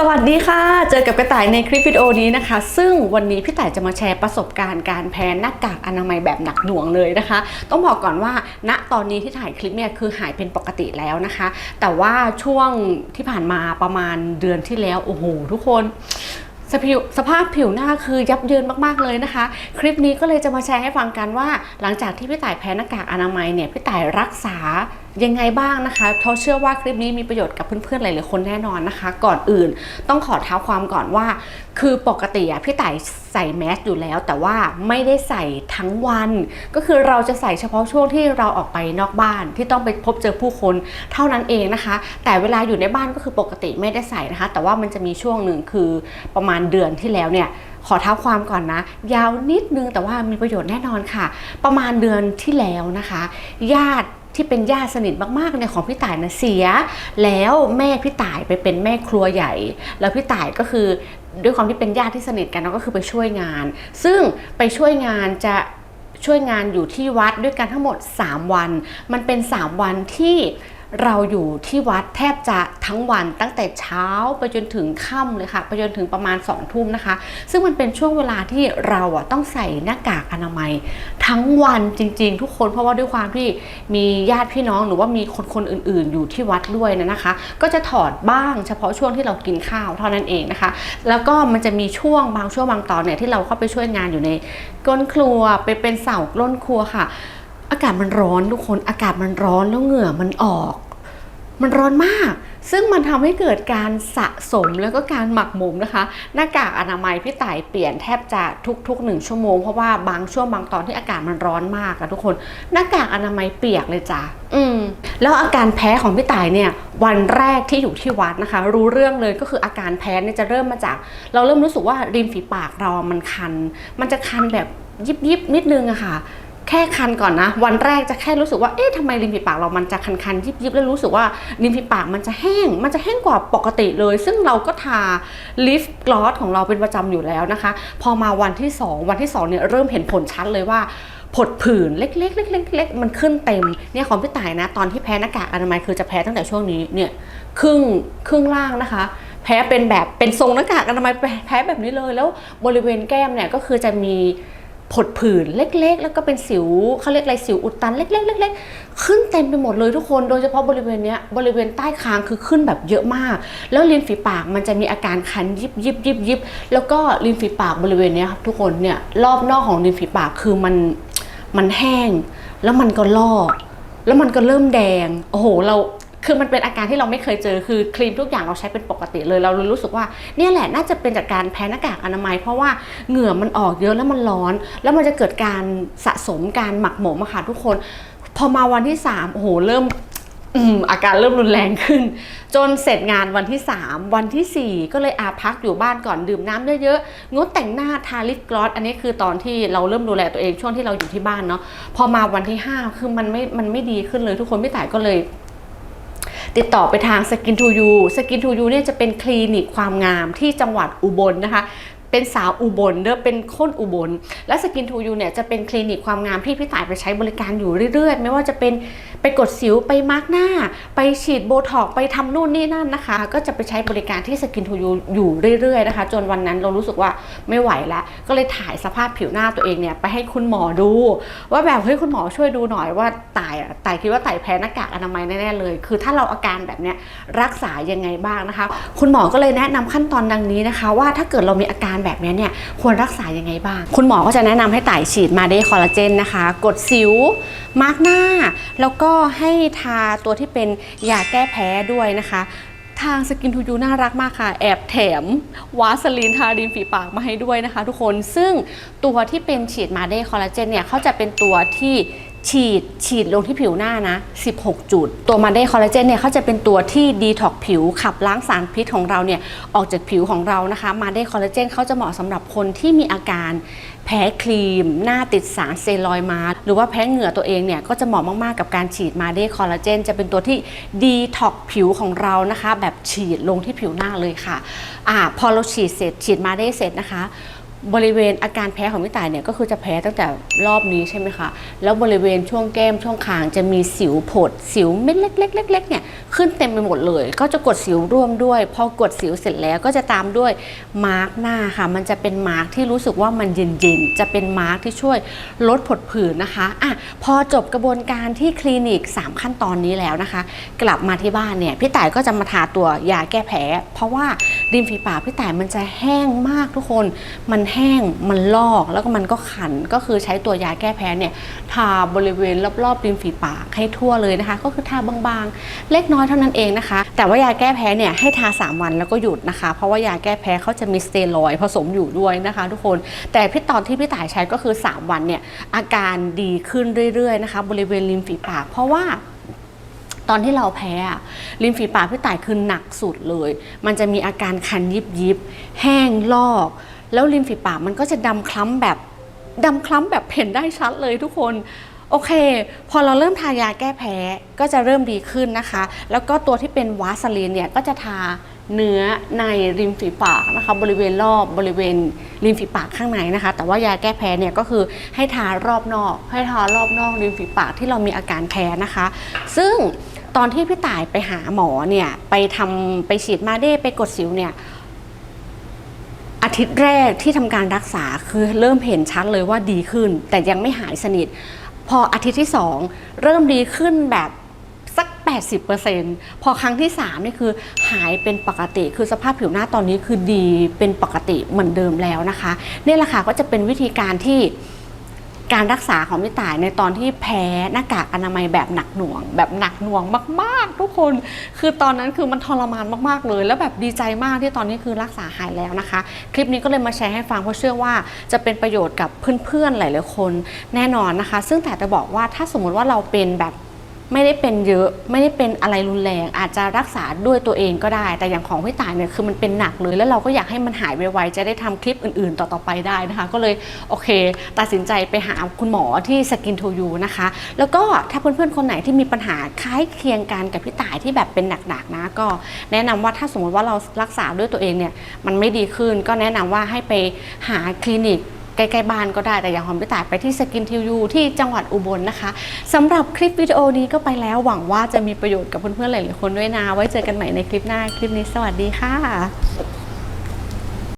สวัสดีค่ะ เจอกับกระต่ายในคลิปวิดีโอนี้นะคะ ซึ่งวันนี้พี่ต่ายจะมาแชร์ประสบการณ์การแพ้หน้ากากอนามัยแบบหนักหน่วงเลยนะคะ ต้องบอกก่อนว่า ณตอนนี้ที่ถ่ายคลิปเนี่ยคือหายเป็นปกติแล้วนะคะ แต่ว่าช่วงที่ผ่านมาประมาณเดือนที่แล้วโอ้โหทุกคนสสภาพผิวหน้าคือยับเยินมากๆเลยนะคะ คลิปนี้ก็เลยจะมาแชร์ให้ฟังกันว่า หลังจากที่พี่ต่ายแพ้หน้ากากอนามัยเนี่ยพี่ต่ายรักษา ยังไงบ้างนะคะเพราะเชื่อว่าคลิปนี้มีประโยชน์กับเพื่อนๆหลายๆคนแน่นอนนะคะ ก่อนอื่นต้องขอเท้าความก่อนว่า คือปกติอะพี่ต่ใส่แมสอยู่แล้ว แต่ว่าไม่ได้ใส่ทั้งวัน ก็คือเราจะใส่เฉพาะช่วงที่เราออกไปนอกบ้านที่ต้องไปพบเจอผู้คนเท่านั้นเองนะคะ แต่เวลาอยู่ในบ้านก็คือปกติไม่ได้ใส่นะคะ แต่ว่ามันจะมีช่วงหนึ่งคือประมาณเดือนที่แล้วเนี่ยขอเท้าความก่อนนะ ยาวนิดนึงแต่ว่ามีประโยชน์แน่นอนค่ะ ประมาณเดือนที่แล้วนะคะ ญาติ ที่เป็นญาติสนิทมากๆในของพี่ต่ายนะเสีย แล้วแม่พี่ต่ายไปเป็นแม่ครัวใหญ่ แล้วพี่ต่ายก็คือด้วยความที่เป็นญาติที่สนิทกันเราก็คือไปช่วยงาน ซึ่งไปช่วยงานจะช่วยงานอยู่ที่วัดด้วยกันทั้งหมด 3 วัน มันเป็น 3 วันที่ เราอยู่ที่วัดแทบจะทั้งวันตั้งแต่เช้าไปจนถึงค่ำเลยค่ะไปจนถึงประมาณ2องทุ่มนะคะ ซึ่งมันเป็นช่วงเวลาที่เราอะต้องใส่หน้ากากอนามัย ทั้งวันจริง ๆ ทุกคนเพราะว่าด้วยความที่มีญาติพี่น้องหรือว่ามีคนคนอื่น ๆ อยู่ที่วัดด้วยนะนะคะ ก็จะถอดบ้างเฉพาะช่วงที่เรากินข้าวเท่านั้นเองนะคะ แล้วก็มันจะมีช่วงบางช่วงบางตอนเนี่ยที่เราเข้าไปช่วยงานอยู่ในก้นครัวไปเป็นเสาก้นครัวค่ะ อากาศมันร้อนทุกคนอากาศมันร้อนแล้วเหงื่อมันออก มันร้อนมาก ซึ่งมันทำให้เกิดการสะสมแล้วก็การหมักหมมนะคะ หน้ากากอนามัยพี่ต่ายเปลี่ยนแทบจะทุกๆหนึ่งชั่วโมงเพราะว่าบางช่วงบางตอนที่อากาศมันร้อนมากอะทุกคน หน้ากากอนามัยเปียกเลยจ้ะอืมแล้วอาการแพ้ของพี่ต่ายเนี่ยวันแรกที่อยู่ที่วัดนะคะ รู้เรื่องเลยก็คืออาการแพ้เนี่ยจะเริ่มมาจาก เราเริ่มรู้สึกว่าริมฝีปากเรามันคัน มันจะคันแบบยิบยิบๆนิดนึงอะค่ะ แค่คันก่อนนะ วันแรกจะแค่รู้สึกว่าเอ๊ะทำไมริมฝีปากเรามันจะคันๆยิบๆแล้วรู้สึกว่าริมฝีปากมันจะแห้ง มันจะแห้งกว่าปกติเลย ซึ่งเราก็ทาลิฟต์กลอสของเราเป็นประจำอยู่แล้วนะคะ พอมาวันที่ 2 วันที่2เนี่ยเริ่มเห็นผลชัดเลยว่าผดผื่นเล็กๆเล็กๆเล็กๆมันขึ้นเต็มเนี่ยของพี่ต่ายนะ ตอนที่แพ้หน้ากากอนามัยคือจะแพ้ตั้งแต่ช่วงนี้เนี่ยครึ่งครึ่งล่างนะคะ แพ้เป็นแบบเป็นทรงหน้ากากอนามัยแพ้แบบนี้เลย แล้วบริเวณแก้มเนี่ยก็คือจะมี ผดผื่นเล็กๆ แล้วก็เป็นสิวเขาเรียกอะไรสิวอุดตันเล็กๆเล็กๆขึ้นเต็มไปหมดเลยทุกคน โดยเฉพาะบริเวณเนี้ยบริเวณใต้คางคือขึ้นแบบเยอะมาก แล้วริมฝีปากมันจะมีอาการคันยิบยิบยิบยิบแล้วก็ริมฝีปากบริเวณเนี้ยครับทุกคนเนี่ยรอบนอกของริมฝีปากคือมันมันแห้ง แล้วมันก็ลอกแล้วมันก็เริ่มแดง โอ้โห เรา คือมันเป็นอาการที่เราไม่เคยเจอคือครีมทุกอย่างเราใช้เป็นปกติเลย เราเลยรู้สึกว่าเนี่ยแหละน่าจะเป็นจากการแพ้หน้ากากอนามัย เพราะว่าเหงื่อมันออกเยอะแล้วมันร้อน แล้วมันจะเกิดการสะสมการหมักหมมอะค่ะทุกคน พอมาวันที่สามโอ้โหเริ่มอาการเริ่มรุนแรงขึ้น จนเสร็จงานวันที่ 3 วันทีสี่4 ก็เลยอาพักอยู่บ้านก่อนดื่มน้ำเยอะๆงดแต่งหน้าทาลิปกลอสอันนี้คือตอนที่เราเริ่มดูแลตัวเองช่วงที่เราอยู่ที่บ้านเนาะพอมาวันที่ 5 คือมันไม่มันไม่ดีขึ้นเลยทุกคนพี่ต่ายก็เลย ติดต่อไปทาง Skin to You Skin to You เนี่ยจะเป็นคลินิกความงามที่จังหวัดอุบลนะคะ เป็นสาวอุบลเด้อเป็นคนอุบล และสกินทูยูเนี่ยจะเป็นคลินิกความงามที่พี่ต่ายไปใช้บริการอยู่เรื่อยๆ ไม่ว่าจะเป็นไปกดสิวไปมาร์กหน้า ไปฉีดโบท็อกไปทำนู่นนี่นั่นนะคะ ก็จะไปใช้บริการที่สกินทูยูอยู่เรื่อยๆนะคะ จนวันนั้นเรารู้สึกว่าไม่ไหวแล้ว ก็เลยถ่ายสภาพผิวหน้าตัวเองเนี่ยไปให้คุณหมอดู ว่าแบบเฮ้ยคุณหมอช่วยดูหน่อยว่าต่ายอะต่ายคิดว่าต่ายแพ้หน้ากากอนามัยแน่ๆเลย คือถ้าเราอาการแบบเนี้ยรักษายังไงบ้างนะคะ คุณหมอก็เลยแนะนำขั้นตอนดังนี้นะคะ ว่าถ้าเกิดเรามีอาการแบบนี้เนี่ยควรรักษายังไงบ้าง คุณหมอก็จะแนะนำให้ต่ายฉีดมาเดคอลลาเจนนะคะ กดสิวมาร์กหน้า แล้วก็ให้ทาตัวที่เป็นยาแก้แพ้ด้วยนะคะทางสกินทูยูน่ารักมากค่ะ แอบแถมวาสลีนทาริมฝีปากมาให้ด้วยนะคะทุกคนซึ่งตัวที่เป็นฉีดมาเดคอลลาเจนเนี่ยเขาจะเป็นตัวที่ ฉีดฉีดลงที่ผิวหน้านะ 16 จุด ตัวมาเดคอลลาเจนเนี่ยเขาจะเป็นตัวที่ดีท็อกผิวขับล้างสารพิษของเราเนี่ยออกจากผิวของเรานะคะมาเดคอลลาเจนเขาจะเหมาะสำหรับคนที่มีอาการแพ้ครีม หน้าติดสารเซลลอยมา หรือว่าแพ้เหงื่อตัวเองเนี่ยก็จะเหมาะมาก ๆ กับการฉีดมาเดคอลลาเจนจะเป็นตัวที่ดีท็อกผิวของเรานะคะ แบบฉีดลงที่ผิวหน้าเลยค่ะอ่าพอเราฉีดเสร็จฉีดมาเดเสร็จนะคะ บริเวณอาการแพ้ของพี่ต่ายเนี่ยก็คือจะแพ้ตั้งแต่รอบนี้ใช่ไหมคะ แล้วบริเวณช่วงแก้มช่วงคางจะมีสิวผด สิวเม็ดเล็กๆเล็กๆเนี่ยขึ้นเต็มไปหมดเลย ก็จะกดสิวร่วมด้วย พอกดสิวเสร็จแล้วก็จะตามด้วยมาร์กหน้าค่ะ มันจะเป็นมาร์กที่รู้สึกว่ามันเย็นๆ จะเป็นมาร์กที่ช่วยลดผดผื่นนะคะอะพอจบกระบวนการที่คลินิก 3 ขั้นตอนนี้แล้วนะคะ กลับมาที่บ้านเนี่ยพี่ต่ายก็จะมาทาตัวยาแก้แพ้ เพราะว่าริมฝีปากพี่ต่ายมันจะแห้งมากทุกคนมันแห้งมันลอกแล้วก็มันก็ขันก็คือใช้ตัวยาแก้แพ้เนี่ยทาบริเวณรอบๆริมฝีปากให้ทั่วเลยนะคะ ก็คือทาบางๆ เล็กน้อยเท่านั้นเองนะคะ แต่ว่ายาแก้แพ้เนี่ยให้ทา 3 วันแล้วก็หยุดนะคะ เพราะว่ายาแก้แพ้เขาจะมีสเตียรอยด์ผสมอยู่ด้วยนะคะ ทุกคนแต่พี่ตอนที่พี่ต่ายใช้ก็คือ 3 วันเนี่ยอาการดีขึ้นเรื่อยๆนะคะ บริเวณริมฝีปาก เพราะว่าตอนที่เราแพ้ริมฝีปากพี่ต่ายคือหนักสุดเลย มันจะมีอาการคันยิบยิบ แห้งลอก แล้วริมฝีปากมันก็จะดำคล้ำแบบดำคล้ำแบบเห็นได้ชัดเลยทุกคน โอเค พอเราเริ่มทายาแก้แพ้ก็จะเริ่มดีขึ้นนะคะ แล้วก็ตัวที่เป็นวาสลีนเนี่ยก็จะทาเนื้อในริมฝีปากนะคะ บริเวณรอบบริเวณริมฝีปากข้างในนะคะ แต่ว่ายาแก้แพ้เนี่ยก็คือให้ทารอบนอก ให้ทารอบนอกริมฝีปากที่เรามีอาการแพ้นะคะ ซึ่งตอนที่พี่ต่ายไปหาหมอเนี่ยไปทำไปฉีดมาเด้ไปกดสิวเนี่ย ทิตย์แรกที่ทำการรักษาคือเริ่มเห็นชัดเลยว่าดีขึ้น แต่ยังไม่หายสนิท พออาทิตย์ที่ 2 เริ่มดีขึ้นแบบสัก 80%พอครั้งที่ 3 นี่คือหายเป็นปกติ คือสภาพผิวหน้าตอนนี้คือดีเป็นปกติเหมือนเดิมแล้วนะคะนี่แหละค่ะก็จะเป็นวิธีการที่การรักษาของพี่ต่ายในตอนที่แพ้หน้ากากอนามัยแบบหนักหน่วง แบบหนักหน่วงมาก ๆทุกคน คือตอนนั้นคือมันทรมานมากๆเลย แล้วแบบดีใจมากที่ตอนนี้คือรักษาหายแล้วนะคะ คลิปนี้ก็เลยมาแชร์ให้ฟังเพราะเชื่อว่าจะเป็นประโยชน์กับเพื่อนๆหลายๆคนแน่นอนนะคะ ซึ่งแต่จะบอกว่าถ้าสมมติว่าเราเป็นแบบ ไม่ได้เป็นเยอะไม่ได้เป็นอะไรรุนแรง อาจจะรักษาด้วยตัวเองก็ได้ แต่อย่างของพี่ต่ายเนี่ยคือมันเป็นหนักเลย แล้วเราก็อยากให้มันหายไวๆจะได้ทำคลิปอื่นๆ ต่อๆไปได้นะคะ ก็เลยโอเค ตัดสินใจไปหาคุณหมอที่สกินทูยูนะคะ แล้วก็ถ้าเพื่อนๆคนไหนที่มีปัญหาคล้ายเคียงกันกับพี่ต่ายที่แบบเป็นหนักๆนะก็ แนะนำว่าถ้าสมมติว่าเรารักษาด้วยตัวเองเนี่ยมันไม่ดีขึ้น ก็แนะนำว่าให้ไปหาคลินิก ใกล้ๆบ้านก็ได้แต่อย่างหอมพี่ต่ายไปที่สกินทิวยูที่จังหวัดอุบลนะคะสำหรับคลิปวิดีโอนี้ก็ไปแล้วหวังว่าจะมีประโยชน์กับเพื่อนๆหลายๆคนด้วยนะไว้เจอกันใหม่ในคลิปหน้าคลิปนี้สวัสดีค่ะ